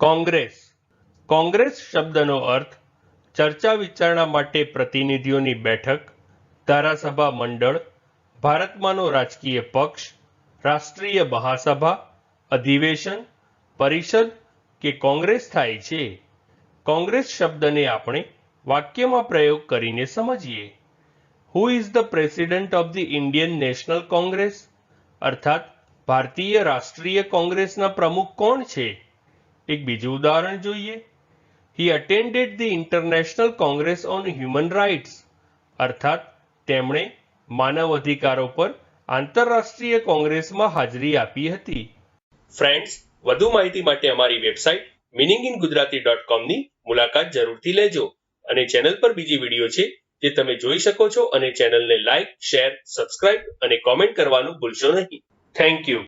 કોંગ્રેસ. કોંગ્રેસ શબ્દનો અર્થ ચર્ચા વિચારણા માટે પ્રતિનિધિઓની બેઠક, ધારાસભા મંડળ, ભારતમાંનો રાજકીય પક્ષ, રાષ્ટ્રીય મહાસભા, અધિવેશન, પરિષદ કે કોંગ્રેસ થાય છે. કોંગ્રેસ શબ્દને આપણે વાક્યમાં પ્રયોગ કરીને સમજીએ. Who is the president of the Indian National Congress અર્થાત ભારતીય રાષ્ટ્રીય કોંગ્રેસના પ્રમુખ કોણ છે? એક બીજું ઉદાહરણ જોઈએ. He attended the international congress on human rights અર્થાત, તેમણે માનવ અધિકારો પર આંતરરાષ્ટ્રીય કોંગ્રેસમાં હાજરી આપી હતી. ફ્રેન્ડ્સ વધુ માહિતી માટે અમારી website meaning in Gujarati dot કોમની મુલાકાત જરૂરથી લેજો અને ચેનલ પર બીજી વીડિયો છે જે તમે જોઈ શકો છો અને ચેનલને લાઇક, શેર, સબસ્ક્રાઇબ અને કોમેન્ટ કરવાનું ભૂલશો નહીં. Thank you